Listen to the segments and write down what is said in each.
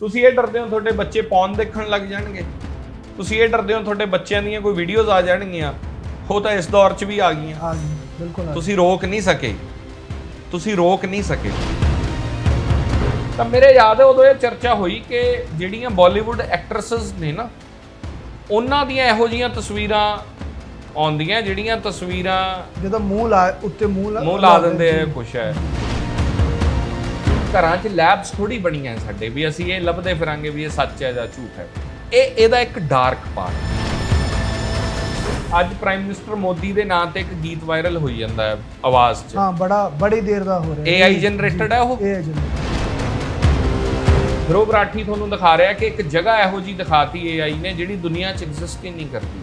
ਤੁਸੀਂ ਇਹ ਡਰਦੇ ਹੋ ਤੁਹਾਡੇ ਬੱਚੇ ਪੌਨ ਦੇਖਣ ਲੱਗ ਜਾਣਗੇ। ਤੁਸੀਂ ਇਹ ਡਰਦੇ ਹੋ ਤੁਹਾਡੇ ਬੱਚਿਆਂ ਦੀਆਂ ਕੋਈ ਵੀਡੀਓਜ਼ ਆ ਜਾਣਗੀਆਂ। ਉਹ ਤਾਂ ਇਸ ਦੌਰ 'ਚ ਵੀ ਆ ਗਈਆਂ। ਆ ਗਈ ਬਿਲਕੁਲ। ਤੁਸੀਂ ਰੋਕ ਨਹੀਂ ਸਕੇ। ਤੁਸੀਂ ਰੋਕ ਨਹੀਂ ਸਕੇ। ਤਾਂ ਮੇਰੇ ਯਾਦ ਹੈ ਉਦੋਂ ਇਹ ਚਰਚਾ ਹੋਈ ਕਿ ਜਿਹੜੀਆਂ ਬਾਲੀਵੁੱਡ ਐਕਟਰੈਸਸ ਨੇ ਨਾ ਉਹਨਾਂ ਦੀਆਂ ਇਹੋ ਜੀਆਂ ਤਸਵੀਰਾਂ ਆਉਂਦੀਆਂ ਜਿਹੜੀਆਂ ਤਸਵੀਰਾਂ ਜਦੋਂ ਮੂੰਹ ਲਾ ਉੱਤੇ ਮੂੰਹ ਲਾ ਮੂੰਹ ਲਾ ਦਿੰਦੇ ਆ ਕੁਛ ਹੈ। ਘਰਾਂ 'ਚ ਲੈਬਸ ਥੋੜੀ ਬਣੀਆਂ ਸਾਡੇ ਵੀ ਅਸੀਂ ਇਹ ਲੱਭਦੇ ਫਿਰਾਂਗੇ ਵੀ ਇਹ ਸੱਚ ਹੈ ਜਾਂ ਝੂਠ ਹੈ। ਇਹ ਇਹਦਾ ਇੱਕ ਡਾਰਕ ਪਾਰਟ ਅੱਜ ਪ੍ਰਾਈਮ ਮਿਨਿਸਟਰ ਮੋਦੀ ਦੇ ਨਾਂ ਤੇ ਇੱਕ ਗੀਤ ਵਾਇਰਲ ਹੋਈ ਜਾਂਦਾ ਹੈ ਆਵਾਜ਼ 'ਚ। ਹਾਂ ਬੜਾ ਬੜੀ ਦੇਰ ਦਾ ਹੋ ਰਿਹਾ AI generated ਹੈ ਉਹ? ਇਹ ਹੈ generated। ਧਰੁਵ ਰਾਠੀ ਤੁਹਾਨੂੰ ਦਿਖਾ ਰਿਹਾ ਕਿ ਇੱਕ ਜਗ੍ਹਾ ਇਹੋ ਜੀ ਦਿਖਾਤੀ AI ਨੇ ਜਿਹੜੀ ਦੁਨੀਆ 'ਚ ਐਗਜ਼ਿਸਟ ਹੀ ਨਹੀਂ ਕਰਦੀ।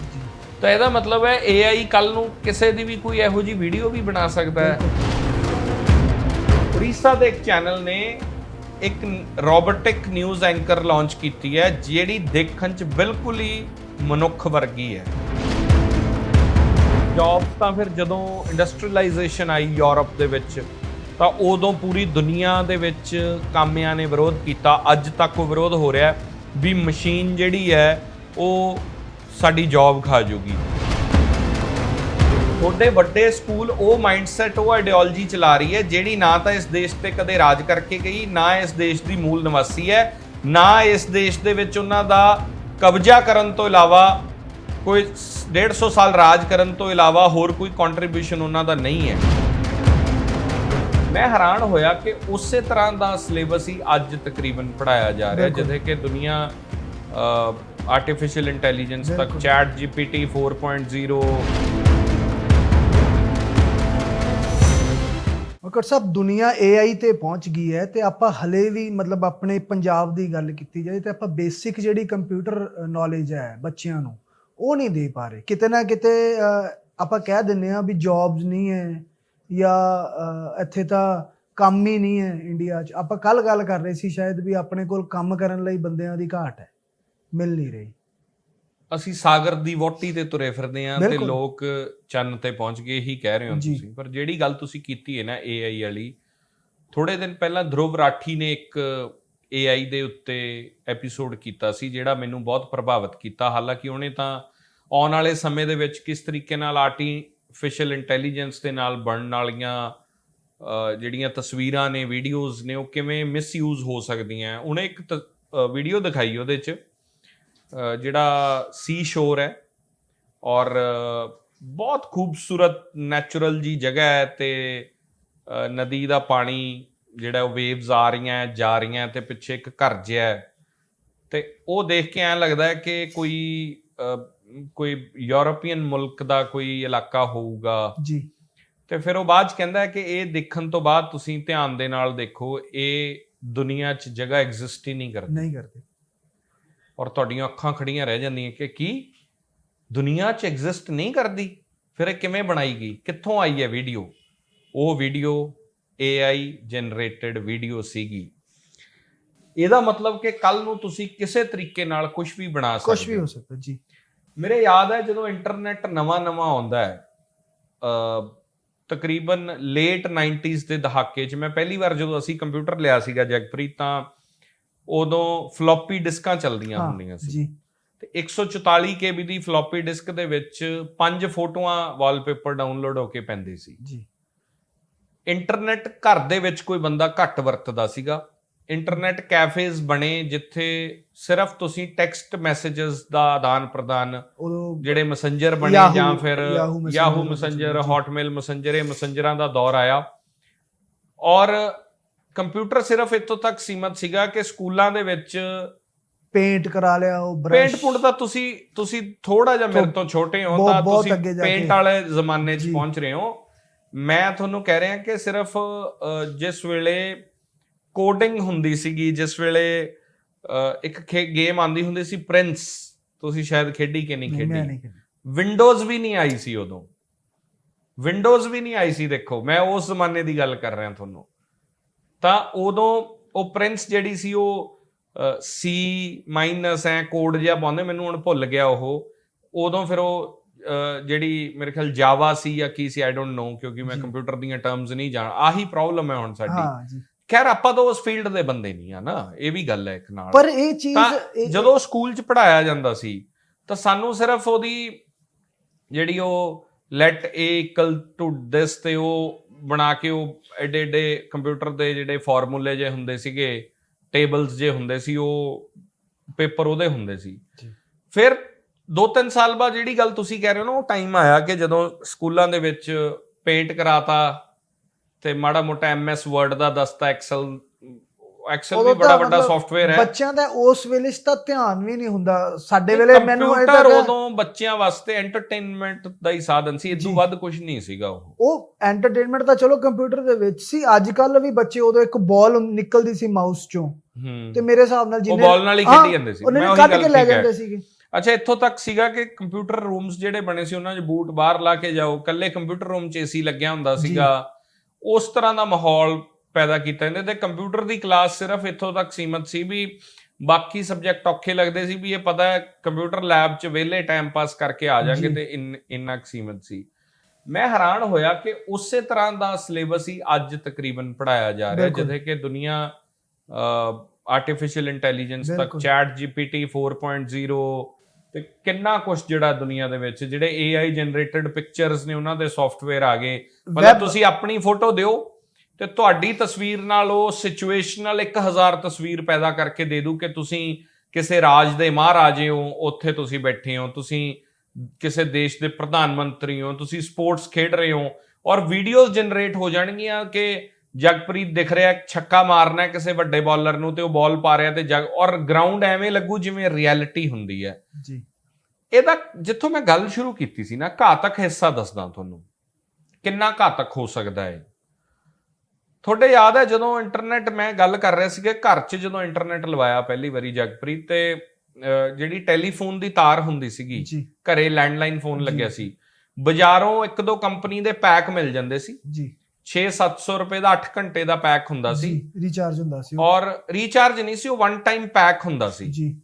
ਤਾਂ ਇਹਦਾ ਮਤਲਬ ਹੈ AI ਕੱਲ ਨੂੰ ਕਿਸੇ ਦੀ ਵੀ ਕੋਈ ਇਹੋ ਜੀ ਵੀਡੀਓ ਵੀ ਬਣਾ ਸਕਦਾ ਹੈ। ਉੜੀਸਾ ਦੇ ਇੱਕ ਚੈਨਲ ਨੇ ਇੱਕ ਰੋਬੋਟਿਕ ਨਿਊਜ਼ ਐਂਕਰ ਲਾਂਚ ਕੀਤੀ ਹੈ, ਜਿਹੜੀ ਦੇਖਣ 'ਚ ਬਿਲਕੁਲ ਹੀ ਮਨੁੱਖ ਵਰਗੀ ਹੈ। ਜੌਬਸ ਤਾਂ ਫਿਰ ਜਦੋਂ ਇੰਡਸਟਰੀਅਲਾਈਜੇਸ਼ਨ ਆਈ ਯੂਰਪ ਦੇ ਵਿੱਚ, ਤਾਂ ਉਦੋਂ ਪੂਰੀ ਦੁਨੀਆ ਦੇ ਵਿੱਚ ਕਾਮਿਆਂ ਨੇ ਵਿਰੋਧ ਕੀਤਾ। ਅੱਜ ਤੱਕ ਉਹ ਵਿਰੋਧ ਹੋ ਰਿਹਾ ਵੀ ਮਸ਼ੀਨ ਜਿਹੜੀ ਹੈ, ਉਹ ਸਾਡੀ ਜੌਬ ਖਾ ਜੂਗੀ। ਤੁਹਾਡੇ ਵੱਡੇ ਸਕੂਲ ਉਹ ਮਾਈਂਡਸੈਟ ਉਹ ਆਈਡੀਓਲੋਜੀ ਚਲਾ ਰਹੀ ਹੈ ਜਿਹੜੀ ਨਾ ਤਾਂ ਇਸ ਦੇਸ਼ ਤੇ ਕਦੇ ਰਾਜ ਕਰਕੇ ਗਈ ਨਾ ਇਸ ਦੇਸ਼ ਦੀ ਮੂਲ ਨਿਵਾਸੀ ਹੈ ਨਾ ਇਸ ਦੇਸ਼ ਦੇ ਵਿੱਚ ਉਹਨਾਂ ਦਾ ਕਬਜ਼ਾ ਕਰਨ ਤੋਂ ਇਲਾਵਾ ਕੋਈ 150 ਸਾਲ ਰਾਜ ਕਰਨ ਤੋਂ ਇਲਾਵਾ ਹੋਰ ਕੋਈ ਕੰਟਰੀਬਿਊਸ਼ਨ ਉਹਨਾਂ ਦਾ ਨਹੀਂ ਹੈ। ਮੈਂ ਹੈਰਾਨ ਹੋਇਆ ਕਿ ਉਸੇ ਤਰ੍ਹਾਂ ਦਾ ਸਿਲੇਬਸ ਹੀ ਅੱਜ ਤਕਰੀਬਨ ਪੜਾਇਆ ਜਾ ਰਿਹਾ ਜਿੱਥੇ ਕਿ ਦੁਨੀਆ ਆਰਟੀਫੀਸ਼ੀਅਲ ਇੰਟੈਲੀਜੈਂਸ ਤੱਕ ਚੈਟ ਜੀਪੀਟੀ 4.0 ਮਕਰ ਸਾਹਿਬ ਦੁਨੀਆ AI ਤੇ ਪਹੁੰਚ ਗਈ ਹੈ ਤੇ ਆਪਾਂ ਹਲੇ ਵੀ ਮਤਲਬ ਆਪਣੇ ਪੰਜਾਬ ਦੀ ਗੱਲ ਕੀਤੀ ਜਾਏ ਤੇ ਆਪਾਂ ਬੇਸਿਕ ਜਿਹੜੀ ਕੰਪਿਊਟਰ ਨੌਲੇਜ ਹੈ ਬੱਚਿਆਂ ਨੂੰ, ਉਹ ਨਹੀਂ ਦੇ ਪਾ ਰਹੇ। ਕਿਤੇ ਨਾ ਕਿਤੇ ਆਪਾਂ ਕਹਿ ਦਿੰਨੇ ਆ ਵੀ ਜੌਬਸ ਨਹੀਂ ਹੈ ਜਾਂ ਇੱਥੇ ਤਾਂ ਕੰਮ ਹੀ ਨਹੀਂ ਹੈ ਇੰਡੀਆ 'ਚ। ਆਪਾਂ ਕੱਲ ਗੱਲ ਕਰ ਰਹੇ ਸੀ ਸ਼ਾਇਦ ਵੀ ਆਪਣੇ ਕੋਲ ਕੰਮ ਕਰਨ ਲਈ ਬੰਦਿਆਂ ਦੀ ਘਾਟ ਹੈ, ਮਿਲ ਨਹੀਂ ਰਹੀ। ਅਸੀਂ ਸਾਗਰ ਦੀ ਵੋਟੀ ਤੇ ਤੁਰੇ ਫਿਰਦੇ ਆਂ ਤੇ। ਲੋਕ ਚੰਨ ਤੇ ਪਹੁੰਚ ਗਏ ਹੀ ਕਹਿ ਰਹੇ ਹੋ। ਤੁਸੀਂ ਪਰ ਜਿਹੜੀ ਗੱਲ ਤੁਸੀਂ ਕੀਤੀ ਹੈ ਨਾ AI ਵਾਲੀ ਥੋੜੇ ਦਿਨ ਪਹਿਲਾਂ ਧਰੁਵ ਰਾਠੀ ਨੇ ਇੱਕ AI ਦੇ ਉੱਤੇ ਐਪੀਸੋਡ ਕੀਤਾ ਸੀ ਜਿਹੜਾ ਮੈਨੂੰ ਬਹੁਤ ਪ੍ਰਭਾਵਿਤ ਕੀਤਾ ਹਾਲਾਂਕਿ ਉਹਨੇ ਤਾਂ ਆਉਣ ਵਾਲੇ ਸਮੇਂ ਦੇ ਵਿੱਚ ਕਿਸ ਤਰੀਕੇ ਨਾਲ ਆਰਟੀਫੀਸ਼ੀਅਲ ਇੰਟੈਲੀਜੈਂਸ ਦੇ ਨਾਲ ਬਣਨ ਵਾਲੀਆਂ ਜਿਹੜੀਆਂ ਤਸਵੀਰਾਂ ਨੇ ਵੀਡੀਓਜ਼ ਨੇ ਉਹ ਕਿਵੇਂ ਮਿਸਯੂਜ਼ ਹੋ ਸਕਦੀਆਂ ਉਹਨੇ ਇੱਕ ਵੀਡੀਓ ਦਿਖਾਈ ਉਹਦੇ 'ਚ ਜਿਹੜਾ ਸੀ ਸ਼ੋਰ ਹੈ ਔਰ ਬਹੁਤ ਖੂਬਸੂਰਤ ਨੈਚੁਰਲ ਜੀ ਜਗ੍ਹਾ ਹੈ ਤੇ ਨਦੀ ਦਾ ਪਾਣੀ ਜਿਹੜਾ ਵੇਵਸ ਆ ਰਹੀਆਂ ਜਾ ਰਹੀਆਂ ਤੇ ਪਿੱਛੇ ਇੱਕ ਘਰ ਜਿਹਾ ਹੈ। ਤੇ ਉਹ ਦੇਖ ਕੇ ਐਂ ਲੱਗਦਾ ਹੈ ਕਿ ਕੋਈ ਕੋਈ ਯੂਰਪੀਅਨ ਮੁਲਕ ਦਾ ਕੋਈ ਇਲਾਕਾ ਹੋਊਗਾ। ਜੀ। ਤੇ ਫਿਰ ਉਹ ਬਾਅਦ ਚ ਕਹਿੰਦਾ ਹੈ ਕਿ ਇਹ ਦੇਖਣ ਤੋਂ ਬਾਅਦ ਤੁਸੀਂ ਧਿਆਨ ਦੇ ਨਾਲ ਦੇਖੋ ਇਹ ਦੁਨੀਆ 'ਚ ਜਗ੍ਹਾ ਐਗਜ਼ਿਸਟ ਹੀ ਨਹੀਂ ਕਰਦੀ। ਨਹੀਂ ਕਰਦੇ। ਔਰ ਤੁਹਾਡੀਆਂ ਅੱਖਾਂ ਖੜੀਆਂ ਰਹਿ ਜਾਂਦੀਆਂ ਕਿ ਕੀ? ਦੁਨੀਆ 'ਚ ਐਗਜ਼ਿਸਟ ਨਹੀਂ ਕਰਦੀ। ਫਿਰ ਇਹ ਕਿਵੇਂ ਬਣਾਈ ਗਈ? ਕਿੱਥੋਂ ਆਈ ਹੈ ਵੀਡੀਓ ਉਹ ਵੀਡੀਓ AI ਜਨਰੇਟਡ ਵੀਡੀਓ ਸੀਗੀ। ਇਹਦਾ ਮਤਲਬ ਕਿ ਕੱਲ ਨੂੰ ਤੁਸੀਂ ਕਿਸੇ ਤਰੀਕੇ ਨਾਲ ਕੁਝ ਵੀ ਬਣਾ ਸਕਦੇ ਕੁਝ ਵੀ ਹੋ। ਸਕਦਾ ਜੀ। ਮੇਰੇ ਯਾਦ ਹੈ ਜਦੋਂ ਇੰਟਰਨੈਟ ਨਵਾਂ-ਨਵਾਂ ਆਉਂਦਾ ਹੈ ਅ ਤਕਰੀਬਨ ਲੇਟ 90s ਦੇ ਦਹਾਕੇ 'ਚ ਮੈਂ ਪਹਿਲੀ ਵਾਰ ਜਦੋਂ ਅਸੀਂ ਕੰਪਿਊਟਰ ਲਿਆ ਸੀਗਾ ਜਗਪ੍ਰੀਤ ਤਾਂ ਉਦੋਂ ਫਲੋਪੀ ਡਿਸਕਾਂ ਚੱਲਦੀਆਂ ਹੁੰਦੀਆਂ ਸੀ। ਜੀ। ਤੇ 144 ਕੇਬੀ ਦੀ ਫਲੋਪੀ ਡਿਸਕ ਦੇ ਵਿੱਚ ਪੰਜ ਫੋਟੋਆਂ ਵਾਲਪੇਪਰ ਡਾਊਨਲੋਡ ਹੋ ਕੇ ਪੈਂਦੇ ਸੀ। ਜੀ। ਇੰਟਰਨੈਟ ਘਰ ਦੇ ਵਿੱਚ ਕੋਈ ਬੰਦਾ ਘੱਟ ਵਰਤਦਾ ਸੀਗਾ। ਇੰਟਰਨੈਟ ਕੈਫੇਜ਼ ਬਣੇ ਜਿੱਥੇ ਸਿਰਫ ਤੁਸੀਂ ਟੈਕਸਟ ਮੈਸੇजेस ਦਾ ਆਦਾਨ ਪ੍ਰਦਾਨ ਜਿਹੜੇ ਮੈਸੇਂਜਰ ਬਣੇ ਜਾਂ ਫਿਰ ਯਾਹੂ ਮੈਸੇਂਜਰ। ਹੌਟਮੇਲ ਮੈਸੇਂਜਰ ਇਹ ਮੈਸੇਂਜਰਾਂ ਦਾ ਦੌਰ ਆਇਆ। ਔਰ ਕੰਪਿਊਟਰ ਸਿਰਫ ਇੱਥੋਂ ਤੱਕ ਸੀਮਤ ਸੀਗਾ ਕਿ ਸਕੂਲਾਂ ਦੇ ਵਿੱਚ ਪੇਂਟ ਕਰਾ ਲਿਆ ਉਹ ਪੇਂਟ ਬ੍ਰਸ਼ ਪੁੰਡ ਤਾਂ ਤੁਸੀਂ ਤੁਸੀਂ ਥੋੜਾ ਜਿਹਾ ਮੇਰੇ ਤੋਂ ਛੋਟੇ ਹੋ ਤਾਂ ਤੁਸੀਂ ਪੇਂਟ। ਵਾਲੇ ਜ਼ਮਾਨੇ 'ਚ। ਪਹੁੰਚ ਰਹੇ ਹੋ। ਮੈਂ ਤੁਹਾਨੂੰ ਕਹਿ ਰਿਹਾ ਕਿ ਸਿਰਫ ਜਿਸ ਵੇਲੇ ਕੋਡਿੰਗ ਹੁੰਦੀ ਸੀਗੀ ਜਿਸ ਵੇਲੇ ਇੱਕ ਗੇਮ ਆਂਦੀ ਹੁੰਦੀ ਸੀ ਪ੍ਰਿੰਸ ਤੁਸੀਂ ਸ਼ਾਇਦ ਖੇਡੀ ਕਿ ਨਹੀਂ ਖੇਡੀ? ਵਿੰਡੋਜ਼ ਵੀ ਨਹੀਂ ਆਈ ਸੀ ਉਦੋਂ। ਵਿੰਡੋਜ਼ ਵੀ ਨਹੀਂ ਆਈ ਸੀ ਦੇਖੋ। ਮੈਂ ਉਸ ਜ਼ਮਾਨੇ ਦੀ ਗੱਲ ਕਰ ਰਿਹਾ ਤੁਹਾਨੂੰ। ਤਾਂ ਉਦੋਂ ਉਹ ਪ੍ਰਿੰਸ ਜਿਹੜੀ ਸੀ ਉਹ ਸੀ ਮਾਈਨਸ ਐ ਕੋਡ ਜਿਹਾ ਪਾਉਂਦੇ ਮੈਨੂੰ ਹੁਣ ਭੁੱਲ ਗਿਆ ਉਹ। ਉਦੋਂ ਫਿਰ ਉਹ ਜਿਹੜੀ ਮੇਰੇ ਖਿਆਲ ਜਾਵਾ ਸੀ ਜਾਂ ਕੀ ਸੀ ਆਈ ਡੋਨਟ ਨੋ ਕਿਉਂਕਿ ਮੈਂ। ਕੰਪਿਊਟਰ ਦੀਆਂ ਟਰਮਸ ਨਹੀਂ ਜਾਣ ਆਹੀ ਪ੍ਰੋਬਲਮ ਹੈ ਹੁਣ ਸਾਡੀ। ਖੈਰ ਆਪਾਂ ਤਾਂ ਉਸ ਫੀਲਡ ਦੇ ਬੰਦੇ ਨਹੀਂ ਆ ਨਾ। ਇਹ ਵੀ ਗੱਲ ਹੈ ਇੱਕ ਨਾਲ। ਪਰ ਇਹ ਚੀਜ਼ ਜਦੋਂ ਸਕੂਲ 'ਚ ਪੜਾਇਆ ਜਾਂਦਾ ਸੀ ਤਾਂ ਸਾਨੂੰ ਸਿਰਫ ਉਹਦੀ ਜਿਹੜੀ ਉਹ let a equal to this ਤੇ ਉਹ ਬਣਾ ਕੇ ਉਹ ਐਡੇ ਐਡੇ ਕੰਪਿਊਟਰ ਦੇ ਜਿਹੜੇ ਫਾਰਮੂਲੇ ਜੇ ਹੁੰਦੇ ਸੀਗੇ ਟੇਬਲਸ ਜੇ ਹੁੰਦੇ ਸੀ ਉਹ ਪੇਪਰ ਉਹਦੇ ਹੁੰਦੇ ਸੀ। ਫਿਰ 2-3 ਸਾਲ ਬਾਅਦ ਜਿਹੜੀ ਗੱਲ ਤੁਸੀਂ ਕਹਿ ਰਹੇ ਹੋ ਨਾ ਉਹ ਟਾਈਮ ਆਇਆ ਕਿ ਜਦੋਂ ਸਕੂਲਾਂ ਦੇ ਵਿੱਚ ਪੇਂਟ ਕਰਾਤਾ ਤੇ ਮਾੜਾ ਮੋਟਾ ਐਮਐਸ ਵਰਡ ਦਾ ਦਸਤਾ ਐਕਸਲ ਐਕਸਲ ਵੀ ਬੜਾ ਵੱਡਾ ਸੌਫਟਵੇਅਰ ਹੈ। ਬੱਚਿਆਂ ਦਾ ਉਸ ਵੇਲੇ ਤਾਂ ਧਿਆਨ ਵੀ ਨਹੀਂ ਹੁੰਦਾ। ਸਾਡੇ ਵੇਲੇ ਮੈਨੂੰ ਕੰਪਿਊਟਰ ਤਾਂ ਉਦੋਂ ਬੱਚਿਆਂ ਵਾਸਤੇ ਐਂਟਰਟੇਨਮੈਂਟ ਦਾ ਹੀ ਸਾਧਨ ਸੀ। ਇਦੋਂ ਜੀ। ਵੱਧ ਕੁਝ ਨਹੀਂ ਸੀਗਾ ਉਹ। ਉਹ ਐਂਟਰਟੇਨਮੈਂਟ ਤਾਂ ਚਲੋ ਕੰਪਿਊਟਰ ਦੇ ਵਿੱਚ ਸੀ। ਅੱਜ ਕੱਲ ਵੀ ਬੱਚੇ ਉਦੋਂ ਇੱਕ ਬਾਲ ਨਿਕਲਦੀ ਸੀ ਮਾਊਸ ਚੋਂ। ਤੇ ਮੇਰੇ ਹਿਸਾਬ ਨਾਲ ਉਹ ਜਿੰਨੇ ਬਾਲ ਨਾਲ ਹੀ ਖੇਡੀ ਜਾਂਦੇ ਸੀ। ਮੈਂ ਉਹੀ ਕੱਢ ਗੱਲ ਕੇ ਲੈ ਜਾਂਦੇ ਸੀਗੇ। ਅੱਛਾ ਇੱਥੋਂ ਤੱਕ ਸੀਗਾ ਕਿ ਕੰਪਿਊਟਰ ਰੂਮਸ ਜਿਹੜੇ ਬਣੇ ਸੀ ਉਹਨਾਂ 'ਚ ਬੂਟ ਬਾਹਰ ਲਾ ਕੇ ਜਾਓ। ਕੱਲੇ ਕੰਪਿਊਟਰ ਰੂਮ 'ਚ ਏਸੀ ਲੱਗਿਆ ਹੁੰਦਾ। ਸੀਗਾ। ਉਸ ਤਰ੍ਹਾਂ ਦਾ ਮਾਹੌਲ ਪੈਦਾ ਕੀਤਾ ਜਾਂਦੇ ਤੇ ਕੰਪਿਊਟਰ ਦੀ ਕਲਾਸ ਸਿਰਫ ਇੱਥੋਂ ਤੱਕ ਸੀਮਤ ਸੀ ਵੀ ਬਾਕੀ ਸਬਜੈਕਟ ਔਖੇ ਲੱਗਦੇ ਸੀ ਵੀ ਇਹ ਪਤਾ ਹੈ ਕੰਪਿਊਟਰ ਲੈਬ 'ਚ ਵਿਹਲੇ ਟਾਈਮ ਪਾਸ ਕਰਕੇ ਆ ਜਾਾਂਗੇ। ਤੇ ਇੰਨ- ਸੀਮਤ ਸੀ ਮੈਂ ਹੈਰਾਨ ਹੋਇਆ ਕਿ ਉਸੇ ਤਰ੍ਹਾਂ ਦਾ ਸਿਲੇਬਸ ਹੀ ਅੱਜ ਤਕਰੀਬਨ ਪੜਾਇਆ ਜਾ ਰਿਹਾ। ਜਿੱਥੇ ਕਿ ਦੁਨੀਆ ਆਰਟੀਫੀਸ਼ੀਅਲ ਇੰਟੈਲੀਜੈਂਸ ਤੱਕ। ਚੈਟ ਜੀਪੀਟੀ 4.0 ਤੇ ਕਿੰਨਾ ਕੁਝ ਜਿਹੜਾ ਦੁਨੀਆ ਦੇ ਵਿੱਚ ਜਿਹੜੇ AI ਜਨਰੇਟਡ ਪਿਕਚਰਸ ਨੇ ਉਹਨਾਂ ਦੇ ਸੌਫਟਵੇਅਰ ਆ ਗਏ ਮਤਲਬ ਤੁਸੀਂ ਆਪਣੀ ਫੋਟੋ ਦਿਓ ਤੇ ਤੁਹਾਡੀ ਤਸਵੀਰ ਨਾਲ ਉਹ ਸਿਚੁਏਸ਼ਨਲ 1000 ਤਸਵੀਰ ਪੈਦਾ ਕਰਕੇ ਦੇ ਦੂ ਕਿ ਤੁਸੀਂ ਕਿਸੇ ਰਾਜ ਦੇ ਮਹਾਰਾਜੇ ਹੋ ਉੱਥੇ ਤੁਸੀਂ ਬੈਠੇ ਹੋ ਤੁਸੀਂ ਕਿਸੇ ਦੇਸ਼ ਦੇ ਪ੍ਰਧਾਨ ਮੰਤਰੀ ਹੋ ਤੁਸੀਂ ਸਪੋਰਟਸ ਖੇਡ ਰਹੇ ਹੋ ਔਰ ਵੀਡੀਓਜ਼ ਜਨਰੇਟ ਹੋ ਜਾਣਗੀਆਂ ਕਿ ਜਗਪ੍ਰੀਤ ਦਿਖ ਰਿਹਾ ਛੱਕਾ ਮਾਰਨਾ ਕਿਸੇ ਵੱਡੇ ਬਾਲਰ ਨੂੰ ਤੇ ਉਹ ਬਾਲ ਪਾ ਰਿਹਾ ਤੇ ਜਗ ਔਰ ਗਰਾਊਂਡ ਐਵੇਂ ਲੱਗੂ ਜਿਵੇਂ ਰਿਐਲਿਟੀ ਹੁੰਦੀ ਹੈ। ਜੀ। ਇਹਦਾ ਜਿੱਥੋਂ ਮੈਂ ਗੱਲ ਸ਼ੁਰੂ ਕੀਤੀ ਸੀ ਨਾ ਘਾਤਕ ਹਿੱਸਾ ਦੱਸਦਾ ਤੁਹਾਨੂੰ। ਕਿੰਨਾ ਘਾਤਕ ਹੋ ਸਕਦਾ ਹੈ? ਤੁਹਾਡੇ ਯਾਦ ਹੈ ਜਦੋਂ ਇੰਟਰਨੈਟ ਮੈਂ ਗੱਲ ਕਰ ਰਿਹਾ ਸੀ ਕਿ ਘਰ 'ਚ ਜਦੋਂ ਇੰਟਰਨੈਟ ਲਵਾਇਆ ਪਹਿਲੀ ਵਾਰੀ ਜਗਪ੍ਰੀਤ ਤੇ ਜਿਹੜੀ ਟੈਲੀਫੋਨ ਦੀ ਤਾਰ ਹੁੰਦੀ ਸੀਗੀ ਘਰੇ ਲੈਂਡਲਾਈਨ ਫੋਨ। ਲੱਗਿਆ ਸੀ ਬਾਜ਼ਾਰੋਂ ਇੱਕ ਦੋ ਕੰਪਨੀ ਦੇ ਪੈਕ ਮਿਲ ਜਾਂਦੇ ਸੀ। ਜੀ। 6-700 ਰੁਪਏ ਦਾ 8 ਘੰਟੇ ਦਾ ਪੈਕ ਹੁੰਦਾ ਸੀ। ਰੀਚਾਰਜ ਹੁੰਦਾ ਸੀ। ਔਰ ਰੀਚਾਰਜ ਨਹੀਂ ਸੀ ਉਹ ਵਨ ਟਾਈਮ ਪੈਕ ਹੁੰਦਾ ਸੀ। ਜੀ।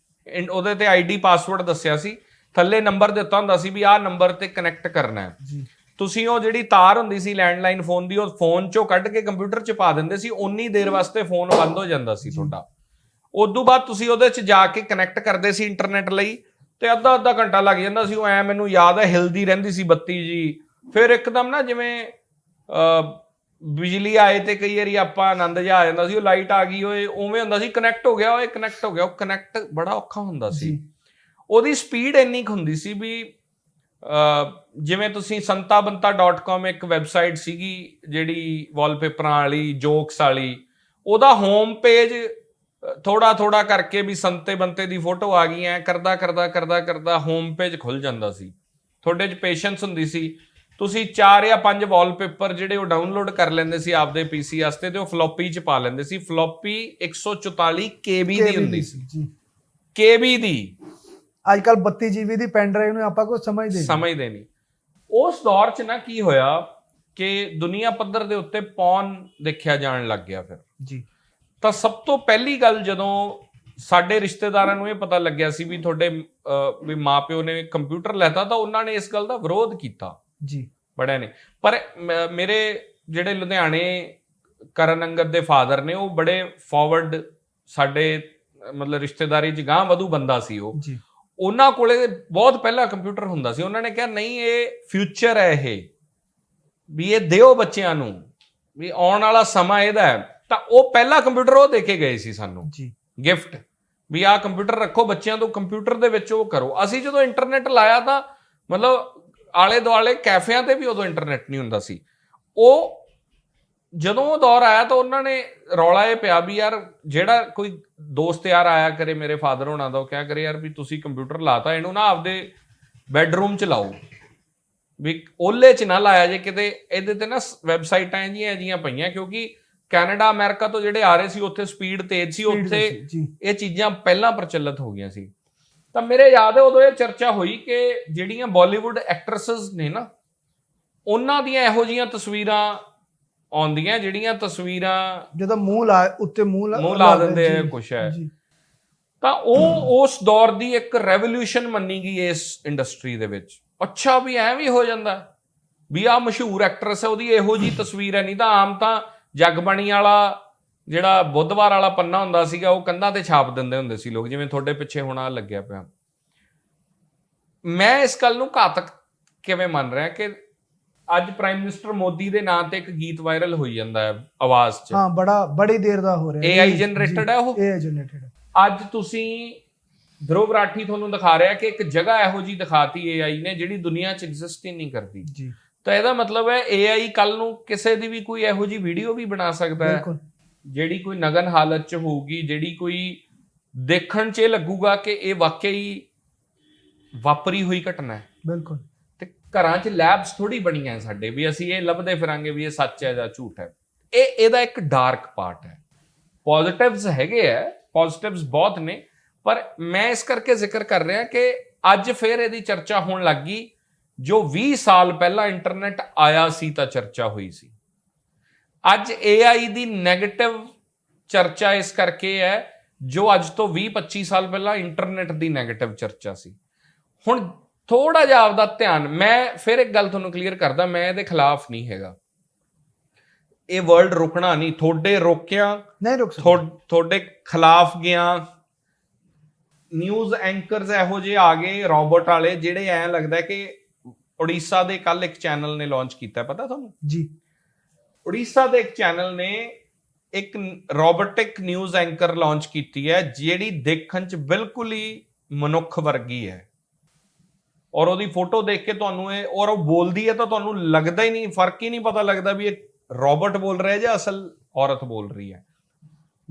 ਉਹਦੇ ਤੇ ਆਈਡੀ ਪਾਸਵਰਡ ਦੱਸਿਆ ਸੀ। ਥੱਲੇ ਨੰਬਰ ਦਿੱਤਾ ਹੁੰਦਾ ਸੀ ਵੀ ਆਹ ਨੰਬਰ ਤੇ ਕਨੈਕਟ ਕਰਨਾ ਹੈ। ਜੀ। ਤੁਸੀਂ ਉਹ ਜਿਹੜੀ ਤਾਰ ਹੁੰਦੀ ਸੀ ਲੈਂਡਲਾਈਨ ਫੋਨ ਦੀ ਉਹ ਫੋਨ ਚੋਂ ਕੱਢ ਕੇ ਕੰਪਿਊਟਰ 'ਚ ਪਾ ਦਿੰਦੇ ਸੀ ਉਨੀ ਦੇਰ ਵਾਸਤੇ ਫੋਨ ਬੰਦ ਹੋ ਜਾਂਦਾ ਸੀ। ਤੁਹਾਡਾ। ਉਦੋਂ ਬਾਅਦ ਤੁਸੀਂ ਉਹਦੇ 'ਚ ਜਾ ਕੇ ਕਨੈਕਟ ਕਰਦੇ ਸੀ ਇੰਟਰਨੈਟ ਲਈ ਤੇ ਅੱਧਾ ਅੱਧਾ ਘੰਟਾ ਲੱਗ ਜਾਂਦਾ ਸੀ ਉਹ ਐ ਮੈਨੂੰ ਯਾਦ ਹੈ ਹਿਲਦੀ ਰਹਿੰਦੀ ਸੀ ਬੱਤੀ ਜੀ। ਫਿਰ ਇੱਕਦਮ ਨਾ ਜਿਵੇਂ ਅ ਬਿਜਲੀ ਆਏ ਤੇ ਕਈ ਵਾਰੀ ਆਪਾਂ ਆਨੰਦ ਜਾ ਆ ਜਾਂਦਾ ਸੀ ਉਹ ਲਾਈਟ ਆ ਗਈ ਓਏ ਉਵੇਂ ਹੁੰਦਾ ਸੀ ਕਨੈਕਟ ਹੋ ਗਿਆ ਓਏ ਕਨੈਕਟ ਹੋ ਗਿਆ ਉਹ ਕਨੈਕਟ ਬੜਾ ਔਖਾ ਹੁੰਦਾ ਸੀ। ਉਹਦੀ ਸਪੀਡ ਇੰਨੀ ਕੁ ਹੁੰਦੀ ਸੀ ਵੀ ਜਿਵੇਂ ਤੁਸੀਂ santabanta.com ਇੱਕ ਵੈਬਸਾਈਟ ਸੀਗੀ ਜਿਹੜੀ ਵਾਲਪੇਪਰਾਂ ਵਾਲੀ ਜੋਕਸ ਵਾਲੀ ਉਹਦਾ ਹੋਮ ਪੇਜ ਥੋੜਾ ਥੋੜਾ ਕਰਕੇ ਵੀ ਸੰਤੇ ਬੰਤੇ ਦੀ ਫੋਟੋ ਆ ਗਈ ਐ ਕਰਦਾ ਕਰਦਾ ਕਰਦਾ ਕਰਦਾ ਹੋਮ ਪੇਜ ਖੁੱਲ ਜਾਂਦਾ ਸੀ। ਤੁਹਾਡੇ 'ਚ ਪੇਸ਼ੈਂਸ ਹੁੰਦੀ ਸੀ। ਤੁਸੀਂ 4 ਜਾਂ 5 ਵਾਲਪੇਪਰ ਜਿਹੜੇ ਉਹ ਡਾਊਨਲੋਡ ਕਰ ਲੈਂਦੇ ਸੀ ਆਪਦੇ ਪੀਸੀ ਵਾਸਤੇ ਤੇ ਉਹ ਫਲੋਪੀ 'ਚ ਪਾ ਲੈਂਦੇ ਸੀ। ਫਲੋਪੀ 144 KB ਦੀ ਹੁੰਦੀ ਸੀ। ਜੀ। KB ਦੀ। ਅੱਜ ਕੱਲ 32 ਜੀਬੀ ਦੀ ਪੈਨ ਡਰਾਈਵ ਨੂੰ ਆਪਾਂ ਕੁਝ ਸਮਝਦੇ ਨਹੀਂ ਸਮਝਦੇ ਨਹੀਂ ਉਸ ਦੌਰ 'ਚ ਨਾ ਕੀ ਹੋਇਆ ਕਿ ਦੁਨੀਆ ਪੱਧਰ ਦੇ ਉੱਤੇ ਪੌਨ ਦੇਖਿਆ ਜਾਣ ਲੱਗ ਗਿਆ ਫਿਰ। ਜੀ। ਤਾਂ ਸਭ ਤੋਂ ਪਹਿਲੀ ਗੱਲ ਜਦੋਂ ਸਾਡੇ ਰਿਸ਼ਤੇਦਾਰਾਂ ਨੂੰ ਇਹ ਪਤਾ ਲੱਗਿਆ ਸੀ ਵੀ ਤੁਹਾਡੇ ਵੀ ਮਾਪਿਓ ਨੇ ਕੰਪਿਊਟਰ ਲੈਤਾ ਤਾਂ ਉਹਨਾਂ ਨੇ ਇਸ ਗੱਲ ਦਾ ਵਿਰੋਧ ਕੀਤਾ। ਜੀ। ਬੜਿਆਂ ਨੇ। ਪਰ ਮੇਰੇ ਜਿਹੜੇ ਲੁਧਿਆਣੇ ਕਰਨ ਅੰਗਦ ਦੇ ਫਾਦਰ ਨੇ ਉਹ ਬੜੇ ਫਾਰਵਰਡ ਸਾਡੇ ਮਤਲਬ ਰਿਸ਼ਤੇਦਾਰੀ 'ਚ ਗਾਂ ਵਧੂ ਬੰਦਾ ਸੀ ਉਹ। ਜੀ। ਉਹਨਾਂ ਕੋਲੇ ਬਹੁਤ ਪਹਿਲਾਂ ਕੰਪਿਊਟਰ ਹੁੰਦਾ ਸੀ। ਉਹਨਾਂ ਨੇ ਕਿਹਾ ਨਹੀਂ ਇਹ ਫਿਊਚਰ ਹੈ ਇਹ। ਵੀ ਇਹ ਦਿਓ ਬੱਚਿਆਂ ਨੂੰ। ਵੀ ਆਉਣ ਵਾਲਾ ਸਮਾਂ ਇਹਦਾ ਹੈ। ਤਾਂ ਉਹ ਪਹਿਲਾ ਕੰਪਿਊਟਰ ਉਹ ਦੇ ਕੇ ਗਏ ਸੀ ਸਾਨੂੰ। ਜੀ। ਗਿਫਟ ਵੀ ਆਹ ਕੰਪਿਊਟਰ ਰੱਖੋ ਬੱਚਿਆਂ ਤੋਂ ਕੰਪਿਊਟਰ ਦੇ ਵਿੱਚ ਉਹ ਕਰੋ। ਅਸੀਂ ਜਦੋਂ ਇੰਟਰਨੈਟ ਲਾਇਆ ਤਾਂ ਮਤਲਬ ਆਲੇ ਦੁਆਲੇ ਕੈਫਿਆਂ ਤੇ ਵੀ ਉਦੋਂ ਇੰਟਰਨੈਟ ਨਹੀਂ ਹੁੰਦਾ ਸੀ। ਉਹ ਜਦੋਂ ਉਹ ਦੌਰ ਆਇਆ ਤਾਂ ਉਹਨਾਂ ਨੇ ਰੌਲਾ ਇਹ ਪਿਆ ਵੀ ਯਾਰ ਜਿਹੜਾ ਕੋਈ ਦੋਸਤ ਯਾਰ ਆਇਆ ਕਰੇ ਮੇਰੇ ਫਾਦਰ ਹੋਣਾ ਦਾ ਉਹ ਕਿਹਾ ਕਰੇ ਯਾਰ ਵੀ ਤੁਸੀਂ ਕੰਪਿਊਟਰ ਲਾਤਾ ਇਹਨੂੰ ਨਾ ਆਪਦੇ ਬੈੱਡਰੂਮ 'ਚ ਲਾਓ। ਵੀ ਓਲੇ 'ਚ ਨਾ ਲਾਇਆ ਜੇ ਕਿਤੇ ਇਹਦੇ ਤੇ ਨਾ ਵੈਬਸਾਈਟਾਂ ਜੀਆਂ ਜੀਆਂ ਪਈਆਂ ਕਿਉਂਕਿ ਕੈਨੇਡਾ ਅਮਰੀਕਾ ਤੋਂ ਜਿਹੜੇ ਆ ਰਹੇ ਸੀ ਉੱਥੇ ਸਪੀਡ ਤੇਜ਼ ਸੀ ਉੱਥੇ ਇਹ ਚੀਜ਼ਾਂ ਪਹਿਲਾਂ ਪ੍ਰਚਲਿਤ ਹੋ ਗਈਆਂ ਸੀ। ਤਾਂ ਮੇਰੇ ਯਾਦ ਹੈ ਉਦੋਂ ਇਹ ਚਰਚਾ ਹੋਈ ਕਿ ਜਿਹੜੀਆਂ ਬਾਲੀਵੁੱਡ ਐਕਟਰੈਸਸ ਨੇ ਨਾ ਉਹਨਾਂ ਦੀਆਂ ਇਹੋ ਜੀਆਂ ਤਸਵੀਰਾਂ ਆਉਂਦੀਆਂ ਜਿਹੜੀਆਂ ਤਸਵੀਰਾਂ ਜਦੋਂ ਮੂੰਹ ਲਾ ਉੱਤੇ ਮੂੰਹ ਲਾ ਮੂੰਹ ਲਾ ਦਿੰਦੇ ਆ ਕੁਛ ਹੈ। ਤਾਂ ਉਹ ਉਸ ਦੌਰ ਦੀ ਇੱਕ ਰੈਵੋਲੂਸ਼ਨ ਮੰਨੀ ਗਈ ਇਸ ਇੰਡਸਟਰੀ ਦੇ ਵਿੱਚ। ਅੱਛਾ ਵੀ ਐ ਵੀ ਹੋ ਜਾਂਦਾ। ਵੀ ਆ ਮਸ਼ਹੂਰ ਐਕਟਰੈਸ ਹੈ ਉਹਦੀ ਇਹੋ ਜੀ ਤਸਵੀਰ ਹੈ ਨਹੀਂ ਤਾਂ ਆਮ ਤਾਂ ਜਗਬਾਣੀ ਵਾਲਾ ਜਿਹੜਾ ਬੁੱਧਵਾਰ ਵਾਲਾ ਪੰਨਾ ਹੁੰਦਾ ਸੀਗਾ ਉਹ ਕੰਧਾਂ ਤੇ ਛਾਪ ਦਿੰਦੇ ਹੁੰਦੇ ਸੀ ਲੋਕ ਜਿਵੇਂ ਤੁਹਾਡੇ ਪਿੱਛੇ ਹੁਣ ਆ ਲੱਗਿਆ ਪਿਆ। ਮੈਂ ਇਸ ਗੱਲ ਨੂੰ ਘਾਤਕ ਕਿਵੇਂ ਮੰਨ ਰਿਹਾ ਕਿ ਅੱਜ ਪ੍ਰਾਈਮ ਮਿਨਿਸਟਰ ਮੋਦੀ ਦੇ ਨਾਂ ਤੇ ਇੱਕ ਗੀਤ ਵਾਇਰਲ ਹੋਈ ਜਾਂਦਾ ਹੈ ਆਵਾਜ਼ 'ਚ। ਹਾਂ ਬੜਾ ਬੜੀ ਦੇਰ ਦਾ ਹੋ ਰਿਹਾ। AI generated ਹੈ ਉਹ? AI ਹੈ ਅੱਜ ਤੁਸੀਂ ਧਰੁਵ ਰਾਠੀ ਤੁਹਾਨੂੰ ਦਿਖਾ ਰਿਹਾ ਕਿ ਇੱਕ ਜਗ੍ਹਾ ਇਹੋ ਜੀ ਦਿਖਾਤੀ AI ਨੇ ਜਿਹੜੀ ਦੁਨੀਆ 'ਚ ਐਗਜ਼ਿਸਟ ਹੀ ਨਹੀਂ ਕਰਦੀ। ਜੀ। ਤਾਂ ਇਹਦਾ ਮਤਲਬ ਹੈ AI ਕੱਲ ਨੂੰ ਕਿਸੇ ਦੀ ਵੀ ਕੋਈ ਇਹੋ ਜੀ ਵੀਡੀਓ ਵੀ ਬਣਾ ਸਕਦਾ ਹੈ ਬਿਲਕੁਲ। ਜਿਹੜੀ ਕੋਈ ਨਗਨ ਹਾਲਤ 'ਚ ਹੋਊਗੀ ਜਿਹੜੀ ਕੋਈ ਦੇਖਣ 'ਚ ਇਹ ਲੱਗੂਗਾ ਕਿ ਇਹ ਵਾਕਈ ਵਾਪਰੀ ਹੋਈ ਘਟਨਾ ਹੈ। ਬਿਲਕੁਲ। ਘਰਾਂ 'ਚ ਲੈਬਸ ਥੋੜੀ ਬਣੀਆਂ ਸਾਡੇ, ਵੀ ਅਸੀਂ ਇਹ ਲੱਭਦੇ ਫਿਰਾਂਗੇ ਵੀ ਇਹ ਸੱਚ ਹੈ ਜਾਂ ਝੂਠ ਹੈ। ਇਹ, ਇਹਦਾ ਇੱਕ ਡਾਰਕ ਪਾਰਟ ਹੈ। ਪੋਜ਼ਿਟਿਵਸ ਹੈਗੇ ਆ ਪੋਜ਼ਿਟਿਵਸ ਬਹੁਤ ਨੇ, ਪਰ ਮੈਂ ਇਸ ਕਰਕੇ ਜ਼ਿਕਰ ਕਰ ਰਿਹਾ ਕਿ ਅੱਜ ਫੇਰ ਇਹਦੀ ਚਰਚਾ ਹੋਣ ਲੱਗੀ ਜੋ 20 ਸਾਲ ਪਹਿਲਾਂ ਇੰਟਰਨੈਟ ਆਇਆ ਸੀ, ਤਾਂ ਚਰਚਾ ਹੋਈ ਸੀ। ਅੱਜ AI ਦੀ 네ਗੇਟਿਵ ਚਰਚਾ ਇਸ ਕਰਕੇ ਹੈ, ਜੋ ਅੱਜ ਤੋਂ 20-25 ਸਾਲ ਪਹਿਲਾਂ ਇੰਟਰਨੈਟ ਦੀ 네ਗੇਟਿਵ ਚਰਚਾ ਸੀ। ਹੁਣ ਥੋੜਾ ਜਿਹਾ ਆਪਦਾ ਧਿਆਨ ਮੈਂ ਫਿਰ ਇੱਕ ਗੱਲ ਤੁਹਾਨੂੰ ਕਲੀਅਰ ਕਰਦਾ ਮੈਂ ਇਹਦੇ ਖਿਲਾਫ ਨਹੀਂ ਹੈਗਾ। ਇਹ ਵਰਲਡ ਰੁਕਣਾ ਨਹੀਂ ਤੁਹਾਡੇ ਰੋਕਿਆ ਨਹੀਂ ਰੁਕ ਸਕਦਾ। ਥੋ- ਤੁਹਾਡੇ ਖਿਲਾਫ ਗਿਆ। ਨਿਊਜ਼ ਐਂਕਰਸ ਇਹੋ ਜਿਹੇ ਆ ਗਏ ਰੋਬੋਟ ਵਾਲੇ ਜਿਹੜੇ ਐਂ ਲੱਗਦਾ ਕਿ ਉੜੀਸਾ ਦੇ ਕੱਲ ਇੱਕ ਚੈਨਲ ਨੇ ਲਾਂਚ ਕੀਤਾ ਪਤਾ ਤੁਹਾਨੂੰ? ਜੀ। ਉੜੀਸਾ ਦੇ ਇੱਕ ਚੈਨਲ ਨੇ ਇੱਕ ਰੋਬੋਟਿਕ ਨਿਊਜ਼ ਐਂਕਰ ਲਾਂਚ ਕੀਤੀ ਹੈ ਜਿਹੜੀ ਦੇਖਣ 'ਚ ਬਿਲਕੁਲ ਹੀ ਮਨੁੱਖ ਵਰਗੀ ਹੈ। ਔਰ ਉਹਦੀ ਫੋਟੋ ਦੇਖ ਕੇ ਤੁਹਾਨੂੰ ਇਹ ਔਰ ਉਹ ਬੋਲਦੀ ਹੈ ਤਾਂ ਤੁਹਾਨੂੰ ਲੱਗਦਾ ਹੀ ਨਹੀਂ ਫ਼ਰਕ ਹੀ ਨਹੀਂ ਪਤਾ ਲੱਗਦਾ ਵੀ ਇਹ ਰੋਬੋਟ ਬੋਲ ਰਿਹਾ ਹੈ ਜਾਂ ਅਸਲ ਔਰਤ ਬੋਲ ਰਹੀ ਹੈ।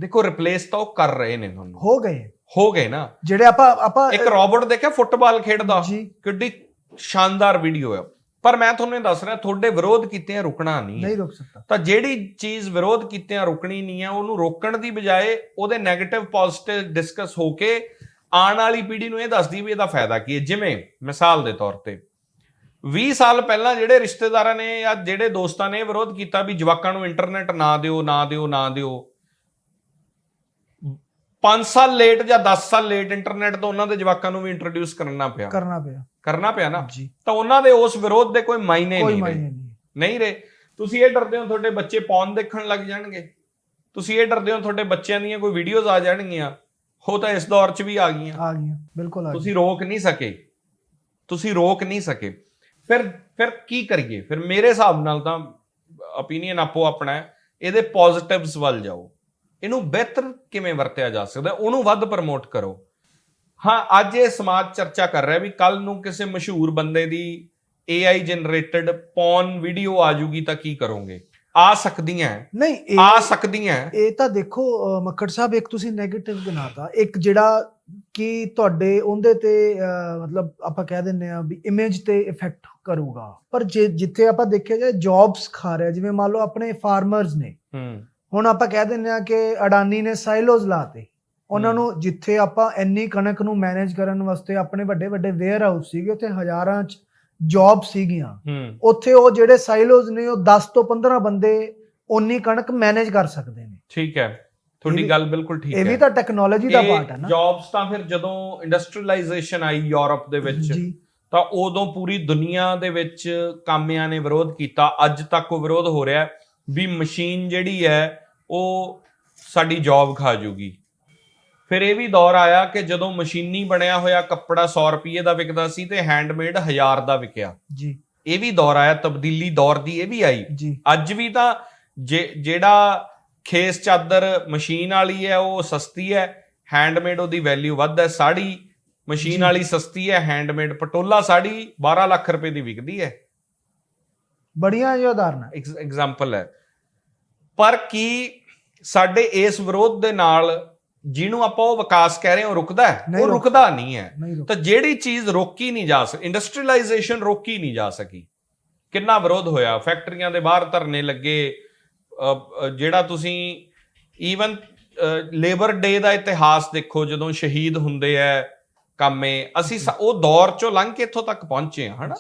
ਦੇਖੋ ਰਿਪਲੇਸ ਤਾਂ ਉਹ ਕਰ ਰਹੇ ਨੇ ਤੁਹਾਨੂੰ। ਹੋ ਗਏ। ਹੋ ਗਏ ਨਾ। ਜਿਹੜੇ ਆਪਾਂ ਆਪਾਂ ਇੱਕ ਰੋਬੋਟ ਦੇਖਿਆ ਫੁੱਟਬਾਲ ਖੇਡਦਾ। ਕਿੱਡੀ ਸ਼ਾਨਦਾਰ ਵੀਡੀਓ ਹੈ। ਪਰ ਮੈਂ ਤੁਹਾਨੂੰ ਇਹ ਦੱਸ ਰਿਹਾ ਤੁਹਾਡੇ ਵਿਰੋਧ ਕੀਤਿਆਂ ਰੁਕਣਾ ਨਹੀਂ ਨਹੀਂ ਰੁਕ ਸਕਦਾ। ਤਾਂ ਜਿਹੜੀ ਚੀਜ਼ ਵਿਰੋਧ ਕੀਤਿਆਂ ਰੁਕਣੀ ਨਹੀਂ ਹੈ ਉਹਨੂੰ ਰੋਕਣ ਦੀ ਬਜਾਏ ਉਹਦੇ 네ਗੇਟਿਵ ਪੋਜ਼ਿਟਿਵ ਡਿਸਕਸ ਹੋ ਕੇ ਆਉਣ ਵਾਲੀ ਪੀੜ੍ਹੀ ਨੂੰ ਇਹ ਦੱਸਦੀ ਵੀ ਇਹਦਾ ਫਾਇਦਾ ਕੀ ਹੈ। ਜਿਵੇਂ ਮਿਸਾਲ ਦੇ ਤੌਰ ਤੇ 20 ਸਾਲ ਪਹਿਲਾਂ ਜਿਹੜੇ ਰਿਸ਼ਤੇਦਾਰਾਂ ਨੇ ਜਾਂ ਜਿਹੜੇ ਦੋਸਤਾਂ ਨੇ ਵਿਰੋਧ ਕੀਤਾ ਵੀ ਜਵਾਕਾਂ ਨੂੰ ਇੰਟਰਨੈਟ ਨਾ ਦਿਓ ਨਾ ਦਿਓ ਨਾ ਦਿਓ। 5 ਸਾਲ ਲੇਟ ਜਾਂ 10 ਸਾਲ ਲੇਟ ਇੰਟਰਨੈਟ ਤੋਂ ਉਹਨਾਂ ਦੇ ਜਵਾਕਾਂ ਨੂੰ ਵੀ ਇੰਟਰੋਡਿਊਸ ਕਰਨਾ ਪਿਆ। ਕਰਨਾ ਪਿਆ। ਕਰਨਾ ਪਿਆ ਨਾ? ਤਾਂ ਉਹਨਾਂ ਦੇ ਉਸ ਵਿਰੋਧ ਦੇ ਕੋਈ ਮਾਇਨੇ ਨਹੀਂ ਰਹੇ। ਨਹੀਂ। ਨਹੀਂ ਰੇ ਤੁਸੀਂ ਇਹ ਡਰਦੇ ਹੋ ਤੁਹਾਡੇ ਬੱਚੇ ਪੌਨ ਦੇਖਣ ਲੱਗ ਜਾਣਗੇ। ਤੁਸੀਂ ਇਹ ਡਰਦੇ ਹੋ ਤੁਹਾਡੇ ਬੱਚਿਆਂ ਦੀਆਂ ਕੋਈ ਵੀਡੀਓਜ਼ ਆ ਜਾਣਗੀਆਂ। ਉਹ ਤਾਂ ਇਸ ਦੌਰ 'ਚ ਵੀ ਆ ਗਈਆਂ। ਆ ਗਈਆਂ ਬਿਲਕੁਲ ਆ ਤੁਸੀਂ ਰੋਕ ਨਹੀਂ ਸਕੇ। ਤੁਸੀਂ ਰੋਕ ਨਹੀਂ ਸਕੇ। ਫਿਰ ਫਿਰ ਕੀ ਕਰੀਏ? ਫਿਰ ਮੇਰੇ ਹਿਸਾਬ ਨਾਲ ਤਾਂ opinion ਆਪੋ ਆਪਣਾ ਹੈ। ਇਹਦੇ ਪੋਜ਼ਿਟਿਵਸ ਵੱਲ ਜਾਓ। ਇਹਨੂੰ ਬਿਹਤਰ ਕਿਵੇਂ ਵਰਤਿਆ ਜਾ ਸਕਦਾ? ਹੈ, ਉਹਨੂੰ ਵੱਧ ਪ੍ਰਮੋਟ ਕਰੋ। ਹਾਂ ਅੱਜ ਇਹ ਸਮਾਜ ਚਰਚਾ ਕਰ ਰਿਹਾ ਵੀ ਕੱਲ ਨੂੰ ਕਿਸੇ ਮਸ਼ਹੂਰ ਬੰਦੇ ਦੀ AI ਜਨਰੇਟਡ ਪੌਨ ਵੀਡੀਓ ਆ ਜੂਗੀ ਤਾਂ ਕੀ ਕਰੋਗੇ? ਆ ਸਕਦੀਆਂ ਨਹੀਂ ਇਹ ਆ ਸਕਦੀਆਂ। ਇਹ ਤਾਂ ਦੇਖੋ ਮੱਕੜ ਸਾਹਿਬ ਇੱਕ ਤੁਸੀਂ 네ਗੇਟਿਵ ਗਿਨਾਤਾ ਇੱਕ ਜਿਹੜਾ ਕਿ ਤੁਹਾਡੇ ਉਹਦੇ ਤੇ ਮਤਲਬ ਆਪਾਂ ਕਹਿ ਦਿੰਨੇ ਆ ਵੀ ਇਮੇਜ ਤੇ ਇਫੈਕਟ ਕਰੂਗਾ। ਪਰ ਜੇ ਜਿੱਥੇ ਆਪਾਂ ਦੇਖਿਆ ਜਾਏ ਜੌਬਸ ਖਾ ਰਿਹਾ ਜਿਵੇਂ ਮੰਨ ਲਓ ਆਪਣੇ ਫਾਰਮਰਸ ਨੇ। ਹੂੰ। ਹੁਣ ਆਪਾਂ ਕਹਿ ਦਿੰਨੇ ਆ ਕਿ ਅਡਾਨੀ ਨੇ ਸਾਈਲੋਜ਼ ਲਾਤੇ। ਉਹਨਾਂ ਹਮ। ਨੂੰ ਜਿੱਥੇ ਆਪਾਂ ਇੰਨੀ ਕਣਕ ਨੂੰ ਮੈਨੇਜ ਕਰਨ ਵਾਸਤੇ ਆਪਣੇ ਵੱਡੇ ਵੱਡੇ ਵੇਅਰ ਹਾਊਸ ਸੀਗੇ ਉੱਥੇ ਹਜ਼ਾਰਾਂ ਚ ਜੌਬ ਸੀਗੀਆਂ। ਉੱਥੇ ਉਹ ਜਿਹੜੇ ਸਾਈਲੋਜ਼ ਨੇ ਉਹ 10 ਤੋਂ 15 ਬੰਦੇ ਓਨੀ ਕਣਕ ਮੈਨੇਜ ਕਰ ਸਕਦੇ ਨੇ। ਠੀਕ ਹੈ। ਤੁਹਾਡੀ ਗੱਲ ਬਿਲਕੁਲ ਠੀਕ ਹੈ ਇਹ ਵੀ ਤਾਂ ਟੈਕਨੋਲੋਜੀ ਦਾ ਪਾਰਟ ਹੈ ਨਾ। ਜੌਬਸ ਤਾਂ ਫਿਰ ਜਦੋਂ ਇੰਡਸਟਰੀਅਲਾਈਜੇਸ਼ਨ ਆਈ ਯੂਰਪ ਦੇ ਵਿੱਚ ਤਾਂ ਉਦੋਂ ਪੂਰੀ ਦੁਨੀਆ ਦੇ ਵਿੱਚ ਕਾਮਿਆਂ ਨੇ ਵਿਰੋਧ ਕੀਤਾ। ਅੱਜ ਤੱਕ ਉਹ ਵਿਰੋਧ ਹੋ ਰਿਹਾ ਵੀ ਮਸ਼ੀਨ ਜਿਹੜੀ ਹੈ ਉਹ ਸਾਡੀ ਜੌਬ ਖਾ ਜੂਗੀ। ਫਿਰ ਇਹ ਵੀ ਦੌਰ ਆਇਆ ਕਿ ਜਦੋਂ ਮਸ਼ੀਨੀ ਬਣਿਆ ਹੋਇਆ ਕੱਪੜਾ 100 ਰੁਪਏ ਦਾ ਵਿਕਦਾ ਸੀ ਤੇ ਹੈਂਡਮੇਡ 1000 ਦਾ ਵਿਕਿਆ। ਜੀ। ਇਹ ਵੀ ਦੌਰ ਆਇਆ ਤਬਦੀਲੀ ਦੌਰ ਦੀ ਇਹ ਵੀ ਆਈ। ਅੱਜ ਵੀ ਤਾਂ ਜਿਹੜਾ ਖੇਸ ਚਾਦਰ ਮਸ਼ੀਨ ਵਾਲੀ ਹੈ ਉਹ ਸਸਤੀ ਹੈ ਹੈਂਡਮੇਡ ਉਹਦੀ ਵੈਲਿਊ ਵੱਧ ਹੈ ਸਾੜੀ ਮਸ਼ੀਨ। ਵਾਲੀ ਸਸਤੀ ਹੈ ਹੈਂਡਮੇਡ ਪਟੋਲਾ ਸਾੜੀ 12 ਲੱਖ ਰੁਪਏ ਦੀ ਵਿਕਦੀ ਹੈ। ਬੜੀਆਂ ਇਹ ਉਦਾਹਰਨਾਂ। ਐਗਜ਼ਾਮਪਲ ਹੈ। ਪਰ ਕੀ ਸਾਡੇ ਇਸ ਵਿਰੋਧ ਦੇ ਨਾਲ ਜਿਹਨੂੰ ਆਪਾਂ ਉਹ ਵਿਕਾਸ ਕਹਿ ਰਹੇ ਹਾਂ ਉਹ ਰੁਕਦਾ ਹੈ। ਉਹ ਰੁਕ- ਰੁਕਦਾ ਨਹੀਂ ਹੈ। ਤਾਂ ਜਿਹੜੀ ਚੀਜ਼ ਰੋਕੀ ਨਹੀਂ ਜਾ ਸਕੀ ਇੰਡਸਟਰੀਅਲਾਈਜੇਸ਼ਨ ਰੋਕੀ ਨਹੀਂ ਜਾ ਸਕੀ। ਕਿੰਨਾ ਵਿਰੋਧ ਹੋਇਆ? ਫੈਕਟਰੀਆਂ ਦੇ ਬਾਹਰ ਧਰਨੇ ਲੱਗੇ। ਜਿਹੜਾ ਤੁਸੀਂ ਈਵਨ ਲੇਬਰ ਡੇ ਦਾ ਇਤਿਹਾਸ ਦੇਖੋ ਜਦੋਂ ਸ਼ਹੀਦ ਹੁੰਦੇ ਆ ਕਾਮੇ ਅਸੀਂ ਉਹ ਦੌਰ ਚੋਂ ਲੰਘ ਕੇ ਇੱਥੋਂ ਤੱਕ ਪਹੁੰਚੇ ਆ ਹਨਾ।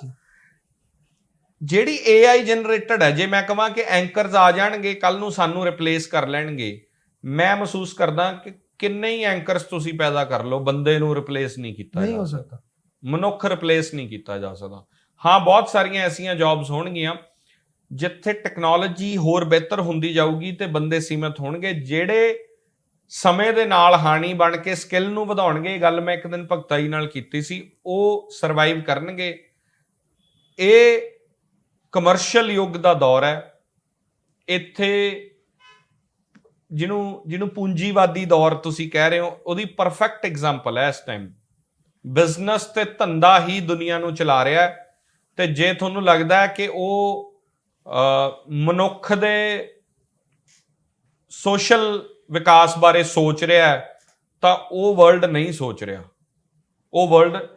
ਜਿਹੜੀ AI ਜਨਰੇਟਡ ਹੈ ਜੇ ਮੈਂ ਕਹਾਂ ਕਿ ਐਂਕਰਸ ਆ ਜਾਣਗੇ ਕੱਲ ਨੂੰ ਸਾਨੂੰ ਰਿਪਲੇਸ ਕਰ ਲੈਣਗੇ ਮੈਂ ਮਹਿਸੂਸ ਕਰਦਾ ਕਿ ਕਿੰਨੇ ਹੀ ਐਂਕਰਸ ਤੁਸੀਂ ਪੈਦਾ ਕਰ ਲਓ ਬੰਦੇ ਨੂੰ ਰਿਪਲੇਸ ਨਹੀਂ ਕੀਤਾ ਨਹੀਂ ਜਾ ਹੋ ਸਕਦਾ। ਸਕਦਾ। ਮਨੁੱਖ ਰਿਪਲੇਸ ਨਹੀਂ ਕੀਤਾ ਜਾ ਸਕਦਾ। ਹਾਂ ਬਹੁਤ ਸਾਰੀਆਂ ਐਸੀਆਂ ਜੌਬਸ ਹੋਣਗੀਆਂ ਜਿੱਥੇ ਟੈਕਨੋਲੋਜੀ ਹੋਰ ਬਿਹਤਰ ਹੁੰਦੀ ਜਾਊਗੀ ਤੇ ਬੰਦੇ ਸੀਮਤ ਹੋਣਗੇ ਜਿਹੜੇ ਸਮੇਂ ਦੇ ਨਾਲ ਹਾਨੀ ਬਣ ਕੇ ਸਕਿੱਲ ਨੂੰ ਵਧਾਉਣਗੇ ਇਹ ਗੱਲ ਮੈਂ ਇੱਕ ਦਿਨ ਭਗਤਾਈ ਨਾਲ ਕੀਤੀ ਸੀ ਉਹ ਸਰਵਾਈਵ ਕਰਨਗੇ। ਇਹ ਕਮਰਸ਼ੀਅਲ ਯੁੱਗ ਦਾ ਦੌਰ ਹੈ। ਇੱਥੇ ਜਿਹਨੂੰ ਜਿਹਨੂੰ ਪੂੰਜੀਵਾਦੀ ਦੌਰ ਤੁਸੀਂ ਕਹਿ ਰਹੇ ਹੋ ਉਹਦੀ ਪਰਫੈਕਟ ਐਗਜ਼ਾਮਪਲ ਹੈ ਇਸ ਟਾਈਮ ਬਿਜ਼ਨਸ ਤੇ ਧੰਦਾ ਹੀ ਦੁਨੀਆ ਨੂੰ ਚਲਾ ਰਿਹਾ ਹੈ ਤੇ ਜੇ ਤੁਹਾਨੂੰ ਲੱਗਦਾ ਹੈ ਕਿ ਉਹ ਅਹ, ਮਨੁੱਖ ਦੇ ਸੋਸ਼ਲ ਵਿਕਾਸ ਬਾਰੇ ਸੋਚ ਰਿਹਾ ਹੈ ਤਾਂ ਉਹ ਵਰਲਡ ਨਹੀਂ ਸੋਚ ਰਿਹਾ। ਉਹ ਵਰਲਡ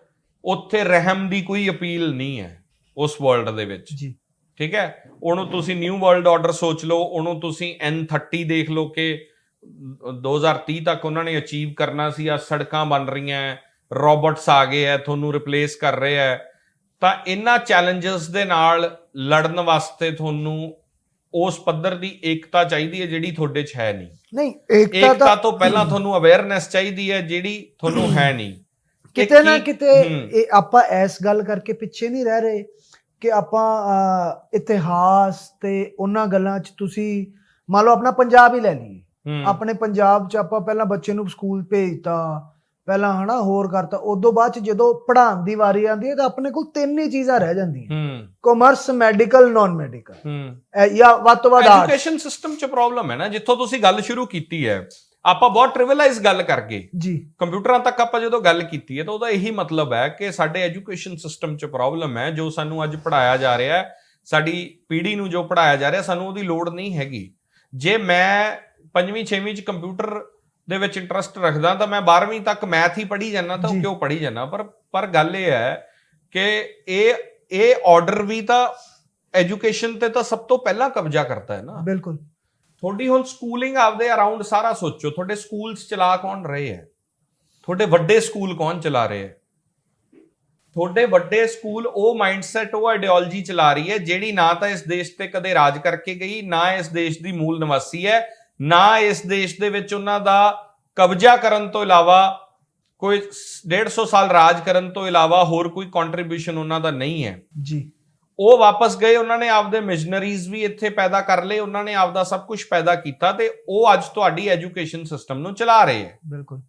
ਉੱਥੇ ਰਹਿਮ ਦੀ ਕੋਈ ਅਪੀਲ ਨਹੀਂ ਹੈ ਉਸ ਵਰਲਡ ਦੇ ਵਿੱਚ। ਜੀ। ਠੀਕ ਹੈ? ਉਹਨੂੰ ਤੁਸੀਂ ਨਿਊ ਵਰਲਡ ਆਰਡਰ ਸੋਚ ਲਓ ਉਹਨੂੰ ਤੁਸੀਂ N30 ਦੇਖ ਲਓ ਕਿ 2030 ਤੱਕ ਉਹਨਾਂ ਨੇ ਅਚੀਵ ਕਰਨਾ ਸੀ ਆ ਸੜਕਾਂ ਬਣ ਰਹੀਆਂ ਰੋਬੋਟਸ ਆ ਗਏ ਆ ਤੁਹਾਨੂੰ ਰਿਪਲੇਸ ਕਰ ਰਹੇ ਆ ਤਾਂ ਇਹਨਾਂ ਚੈਲੰਜਸ ਦੇ ਨਾਲ ਲੜਨ ਵਾਸਤੇ ਤੁਹਾਨੂੰ ਉਸ ਪੱਧਰ ਦੀ ਏਕਤਾ ਚਾਹੀਦੀ ਹੈ ਜਿਹੜੀ ਤੁਹਾਡੇ 'ਚ ਹੈ ਨਹੀਂ। ਨਹੀਂ ਏਕਤਾ ਤਾਂ ਤੋਂ ਪਹਿਲਾਂ ਤੁਹਾਨੂੰ ਅਵੇਅਰਨੈਸ ਚਾਹੀਦੀ ਹੈ ਜਿਹੜੀ ਤੁਹਾਨੂੰ ਹੈ ਨਹੀਂ। ਕਿਤੇ ਨਾ ਕਿਤੇ ਆਪਾਂ ਇਸ ਗੱਲ ਕਰਕੇ ਪਿੱਛੇ ਨਹੀਂ ਰਹਿ ਰਹੇ। ਕਿ ਆਪਾਂ ਇਤਿਹਾਸ ਤੇ ਉਹਨਾਂ ਗੱਲਾਂ 'ਚ ਤੁਸੀਂ ਮੰਨ ਲਓ ਆਪਣਾ ਪੰਜਾਬ ਹੀ ਲੈ ਲਈਏ। ਆਪਣੇ ਪੰਜਾਬ 'ਚ ਆਪਾਂ ਪਹਿਲਾਂ ਬੱਚੇ ਨੂੰ ਸਕੂਲ ਭੇਜਤਾ ਪਹਿਲਾਂ ਹਨਾ ਹੋਰ ਕਰਤਾ ਉਦੋਂ ਬਾਅਦ 'ਚ ਜਦੋਂ ਪੜ੍ਹਾਉਣ ਦੀ ਵਾਰੀ ਆਉਂਦੀ ਹੈ ਤਾਂ ਆਪਣੇ ਕੋਲ ਤਿੰਨ ਹੀ ਚੀਜ਼ਾਂ ਰਹਿ ਜਾਂਦੀਆਂ। ਕਾਮਰਸ ਮੈਡੀਕਲ ਨਾਨ ਮੈਡੀਕਲ ਜਾਂ ਵੱਧ ਤੋਂ ਵੱਧ ਆਰਟਸ ਐਜੂਕੇਸ਼ਨ ਸਿਸਟਮ 'ਚ ਪ੍ਰੋਬਲਮ ਹੈ ਨਾ ਜਿੱਥੋਂ ਤੁਸੀਂ ਗੱਲ ਸ਼ੁਰੂ ਕੀਤੀ ਹੈ ਆਪਾਂ ਬਹੁਤ ਟ੍ਰਿਵਲਾਈਜ਼ ਗੱਲ ਕਰ ਗਏ। ਜੀ। ਕੰਪਿਊਟਰਾਂ ਤੱਕ ਆਪਾਂ ਜਦੋਂ ਗੱਲ ਕੀਤੀ ਹੈ ਤਾਂ ਉਹਦਾ ਇਹੀ ਮਤਲਬ ਹੈ ਕਿ ਸਾਡੇ ਐਜੂਕੇਸ਼ਨ ਸਿਸਟਮ 'ਚ ਪ੍ਰੋਬਲਮ ਹੈ ਜੋ ਸਾਨੂੰ ਅੱਜ ਪੜਾਇਆ ਜਾ ਰਿਹਾ ਹੈ ਸਾਡੀ ਪੀੜ੍ਹੀ ਨੂੰ ਜੋ ਪੜਾਇਆ ਜਾ ਰਿਹਾ ਸਾਨੂੰ ਉਹਦੀ ਲੋੜ ਨਹੀਂ ਹੈਗੀ। ਜੇ ਮੈਂ ਪੰਜਵੀਂ ਛੇਵੀਂ 'ਚ ਕੰਪਿਊਟਰ ਦੇ ਵਿੱਚ ਇੰਟਰਸਟ ਰੱਖਦਾ ਤਾਂ ਮੈਂ 12ਵੀਂ ਤੱਕ ਮੈਥ ਹੀ ਪੜ੍ਹੀ ਜਾਂਦਾ ਤਾਂ। ਕਿਉਂ ਪੜ੍ਹੀ ਜਾਂਦਾ? ਪਰ ਪਰ ਗੱਲ ਇਹ ਹੈ ਕਿ ਇਹ ਇਹ ਆਰਡਰ ਵੀ ਤਾਂ ਐਜੂਕੇਸ਼ਨ ਤੇ ਤਾਂ ਸਭ ਤੋਂ ਪਹਿਲਾਂ ਕਬਜ਼ਾ ਕਰਤਾ ਹੈ ਨਾ। ਬਿਲਕੁਲ। ਤੁਹਾਡੀ ਹੁਣ ਸਕੂਲਿੰਗ ਆਪਦੇ ਅਰਾਊਂਡ ਸਾਰਾ ਸੋਚੋ, ਤੁਹਾਡੇ ਸਕੂਲਸ ਚਲਾ ਕੌਣ ਰਹੇ ਹੈ? ਤੁਹਾਡੇ ਵੱਡੇ ਸਕੂਲ ਕੌਣ ਚਲਾ ਰਹੇ ਹੈ? ਤੁਹਾਡੇ ਵੱਡੇ ਸਕੂਲ ਉਹ ਮਾਈਂਡਸੈਟ ਉਹ ਆਈਡੀਓਲੋਜੀ ਚਲਾ ਰਹੀ ਹੈ, ਜਿਹੜੀ ਨਾ ਤਾਂ ਇਸ ਦੇਸ਼ ਤੇ ਕਦੇ ਰਾਜ ਕਰਕੇ ਗਈ, ਨਾ ਇਸ ਦੇਸ਼ ਦੀ ਮੂਲ ਨਿਵਾਸੀ ਹੈ, ਨਾ ਇਸ ਦੇਸ਼ ਦੇ ਵਿੱਚ ਉਹਨਾਂ ਦਾ ਕਬਜ਼ਾ ਕਰਨ ਤੋਂ ਇਲਾਵਾ ਕੋਈ 150 ਸਾਲ ਰਾਜ ਕਰਨ ਤੋਂ ਇਲਾਵਾ ਹੋਰ ਕੋਈ ਕੰਟਰੀਬਿਊਸ਼ਨ ਉਹਨਾਂ ਦਾ ਨਹੀਂ ਹੈ। ਜੀ। ਉਹ ਵਾਪਸ ਗਏ ਉਹਨਾਂ ਨੇ ਆਪਦੇ ਮਿਸ਼ਨਰੀਜ਼ ਵੀ ਇੱਥੇ ਪੈਦਾ ਕਰ ਲਏ ਉਹਨਾਂ ਨੇ ਆਪਦਾ ਸਭ ਕੁਝ ਪੈਦਾ ਕੀਤਾ ਤੇ ਉਹ ਅੱਜ ਤੁਹਾਡੀ ਐਜੂਕੇਸ਼ਨ ਸਿਸਟਮ ਨੂੰ ਚਲਾ ਰਹੇ ਹੈ। ਬਿਲਕੁਲ।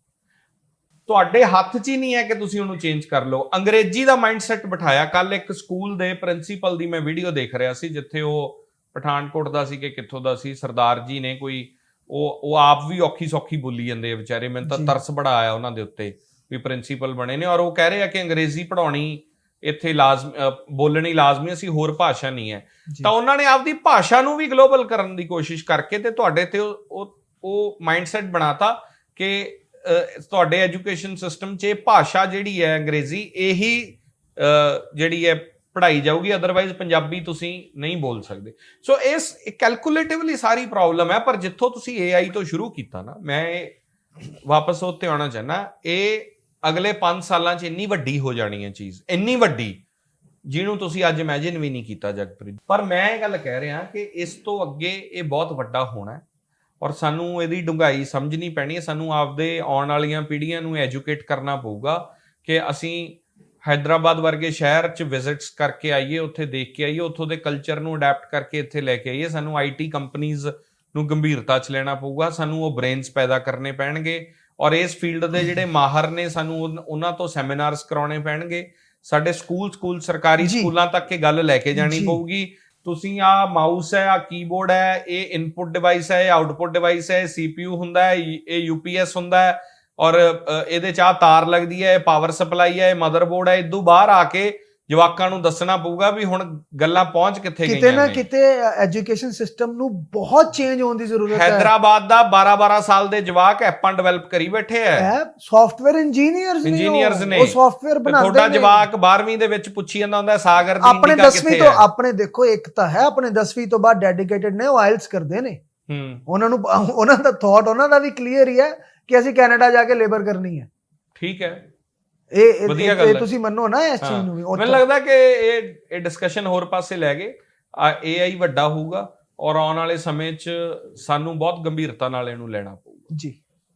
ਤੁਹਾਡੇ ਹੱਥ 'ਚ ਹੀ ਨਹੀਂ ਹੈ ਕਿ ਤੁਸੀਂ ਉਹਨੂੰ ਚੇਂਜ ਕਰ ਲਓ। ਅੰਗਰੇਜ਼ੀ ਦਾ ਮਾਈਂਡਸੈਟ ਬਿਠਾਇਆ ਕੱਲ ਇੱਕ ਸਕੂਲ ਦੇ ਪ੍ਰਿੰਸੀਪਲ ਦੀ ਮੈਂ ਵੀਡੀਓ ਦੇਖ ਰਿਹਾ ਸੀ ਜਿੱਥੇ ਉਹ ਪਠਾਨਕੋਟ ਦਾ ਸੀ ਕਿ ਕਿੱਥੋਂ ਦਾ ਸੀ ਸਰਦਾਰ ਜੀ ਨੇ ਕੋਈ ਉਹ ਉਹ ਆਪ ਵੀ ਔਖੀ ਸੌਖੀ ਬੋਲੀ ਜਾਂਦੇ ਆ ਵਿਚਾਰੇ ਮੈਨੂੰ ਤਾਂ। ਤਰਸ ਬੜਾ ਆਇਆ ਉਹਨਾਂ ਦੇ ਉੱਤੇ ਵੀ ਪ੍ਰਿੰਸੀਪਲ ਬਣੇ ਨੇ ਔਰ ਉਹ ਕਹਿ ਰਹੇ ਆ ਕਿ ਅੰਗਰੇਜ਼ੀ ਪੜਾਉਣੀ ਇੱਥੇ ਲਾਜ਼ਮ ਬੋਲਣੀ ਲਾਜ਼ਮੀ ਅਸੀਂ ਹੋਰ ਭਾਸ਼ਾ ਨਹੀਂ ਹੈ। ਤਾਂ ਉਹਨਾਂ ਨੇ ਆਪਦੀ ਭਾਸ਼ਾ ਨੂੰ ਵੀ ਗਲੋਬਲ ਕਰਨ ਦੀ ਕੋਸ਼ਿਸ਼ ਕਰਕੇ ਤੇ ਤੁਹਾਡੇ ਤੇ ਉਹ- ਉਹ ਮਾਈਂਡਸੈਟ ਬਣਾਤਾ ਕਿ ਤੁਹਾਡੇ ਐਜੂਕੇਸ਼ਨ ਸਿਸਟਮ 'ਚ ਇਹ ਭਾਸ਼ਾ ਜਿਹੜੀ ਹੈ ਅੰਗਰੇਜ਼ੀ ਇਹੀ ਜਿਹੜੀ ਹੈ ਪੜ੍ਹਾਈ ਜਾਊਗੀ ਅਦਰਵਾਈਜ਼ ਪੰਜਾਬੀ ਤੁਸੀਂ ਨਹੀਂ ਬੋਲ ਸਕਦੇ। ਸੋ ਇਸ ਕੈਲਕੂਲੇਟਿਵਲੀ ਸਾਰੀ ਪ੍ਰੋਬਲਮ ਹੈ ਪਰ ਜਿੱਥੋਂ ਤੁਸੀਂ AI ਤੋਂ ਸ਼ੁਰੂ ਕੀਤਾ ਨਾ ਮੈਂ ਵਾਪਸ ਉੱਤੇ ਆਉਣਾ ਚਾਹਨਾ ਇਹ ਅਗਲੇ 5 ਸਾਲਾਂ 'ਚ ਇੰਨੀ ਵੱਡੀ ਹੋ ਜਾਣੀ ਹੈ ਚੀਜ਼, ਇੰਨੀ ਵੱਡੀ, ਜਿਹਨੂੰ ਤੁਸੀਂ ਅੱਜ ਇਮੇਜਿਨ ਵੀ ਨਹੀਂ ਕੀਤਾ ਜਗਪ੍ਰੀਤ। ਪਰ ਮੈਂ ਇਹ ਗੱਲ ਕਹਿ ਰਿਹਾ ਕਿ ਇਸ ਤੋਂ ਅੱਗੇ ਇਹ ਬਹੁਤ ਵੱਡਾ ਹੋਣਾ ਔਰ ਸਾਨੂੰ ਇਹਦੀ ਡੁੰਗਾਈ ਸਮਝਣੀ ਪੈਣੀ ਹੈ, ਸਾਨੂੰ ਆਪਦੇ ਆਉਣ ਵਾਲੀਆਂ ਪੀੜ੍ਹੀਆਂ ਨੂੰ ਐਜੂਕੇਟ ਕਰਨਾ ਪਊਗਾ ਕਿ ਅਸੀਂ ਹైదరాబాద్ ਵਰਗੇ ਸ਼ਹਿਰ 'ਚ ਵਿਜ਼ਿਟਸ ਕਰਕੇ ਆਈਏ, ਉੱਥੇ ਦੇਖ ਕੇ ਆਈਏ, ਉੱਥੋਂ ਦੇ ਕਲਚਰ ਨੂੰ ਅਡਾਪਟ ਕਰਕੇ ਇੱਥੇ ਲੈ ਕੇ ਆਈਏ, ਸਾਨੂੰ ਆਈਟੀ ਕੰਪਨੀਆਂ ਨੂੰ ਗੰਭੀਰਤਾ 'ਚ ਲੈਣਾ ਪਊਗਾ, ਸਾਨੂੰ ਉਹ ਬ੍ਰੇਨਸ ਪੈਦਾ ਕਰਨੇ ਪੈਣਗੇ ਔਰ ਇਸ ਫੀਲਡ ਦੇ ਜਿਹੜੇ ਮਾਹਰ ਨੇ ਸਾਨੂੰ ਉਹਨਾਂ ਤੋਂ ਸੈਮੀਨਾਰਸ ਕਰਾਉਣੇ ਪੈਣਗੇ ਸਾਡੇ ਸਕੂਲ ਸਕੂਲ ਸਰਕਾਰੀ। ਸਕੂਲਾਂ ਤੱਕ ਇਹ ਗੱਲ ਲੈ ਕੇ ਜਾਣੀ। ਪਊਗੀ ਤੁਸੀਂ ਆ ਮਾਊਸ ਹੈ ਆ ਕੀਬੋਰਡ ਹੈ ਇਹ ਇਨਪੁਟ ਡਿਵਾਈਸ ਹੈ ਇਹ ਆਊਟਪੁੱਟ ਡਿਵਾਈਸ ਹੈ ਸੀਪੀਯੂ ਹੁੰਦਾ ਹੈ ਇਹ ਯੂਪੀਐਸ ਹੁੰਦਾ ਹੈ ਔਰ ਇਹਦੇ ਚ ਆ ਤਾਰ ਲੱਗਦੀ ਹੈ ਇਹ ਪਾਵਰ ਸਪਲਾਈ ਹੈ ਇਹ ਮਦਰਬੋਰਡ ਹੈ ਇਦੋਂ ਬਾਹਰ ਆ ਕੇ ਜਵਾਕਾਂ ਨੂੰ ਦੱਸਣਾ ਪਊਗਾ ਵੀ ਹੁਣ ਗੱਲਾਂ ਪਹੁੰਚ ਕਿੱਥੇ ਕਿਤੇ ਗਈਆਂ ਨਾ ਨੇ। ਕਿਤੇ ਐਜੂਕੇਸ਼ਨ ਸਿਸਟਮ ਨੂੰ ਬਹੁਤ ਚੇਂਜ ਹੋਣ ਦੀ ਜ਼ਰੂਰਤ ਹੈ। ਹੈਦਰਾਬਾਦ ਦਾ 12-12 ਸਾਲ ਦੇ ਜਵਾਕ ਐਪਾਂ ਡਿਵੈਲਪ ਕਰੀ ਬੈਠੇ ਐ। ਸੌਫਟਵੇਅਰ ਇੰਜੀਨੀਅਰਸ ਨੇ। Engineers ਨੇ। ਉਹ ਸੌਫਟਵੇਅਰ ਬਣਾਉਂਦੇ ਤੁਹਾਡਾ ਨੇ। ਜਵਾਕ 12ਵੀਂ ਦੇ ਵਿੱਚ ਪੁੱਛੀ ਜਾਂਦਾ ਹੁੰਦਾ ਸਾਗਰ ਦੀ ਆਪਣੇ ਇੰਡੀਕਾ 10ਵੀਂ ਕਿੱਥੇ ਤੋਂ ਆਪਣੇ ਦੇਖੋ ਇੱਕ ਤਾਂ ਹੈ ਆਪਣੇ 10ਵੀਂ ਤੋਂ ਬਾਅਦ ਡੈਡੀਕੇਟਿਡ ਨੇ ਉਹ ਆਇਲਸ ਕਰਦੇ ਨੇ। ਹੂੰ। ਉਹਨਾਂ ਨੂੰ ਉਹਨਾਂ ਦਾ ਥਾਟ ਉਹਨਾਂ ਦਾ ਵੀ ਕਲੀਅਰ ਹੀ ਹੈ ਕਿ ਅਸੀਂ ਕੈਨੇਡਾ ਜਾ ਕੇ ਲੇਬਰ ਕਰਨੀ ਹੈ। ਠੀਕ ਹੈ। ਇਹ ਇਹ- ਵਧੀਆ ਗੱਲ ਹੈ। ਤੁਸੀਂ ਮੰਨੋ ਨਾ ਇਸ। ਚੀਜ਼ ਨੂੰ ਵੀ ਮੈਨੂੰ ਲੱਗਦਾ ਕਿ ਇਹ ਇਹ ਡਿਸਕਸ਼ਨ ਹੋਰ ਪਾਸੇ ਲੈ ਗਏ AI ਵੱਡਾ ਹੋਊਗਾ ਔਰ ਆਉਣ ਵਾਲੇ ਸਮੇਂ 'ਚ ਸਾਨੂੰ ਬਹੁਤ ਗੰਭੀਰਤਾ ਨਾਲ ਇਹਨੂੰ ਲੈਣਾ ਪਊਗਾ ਜੀ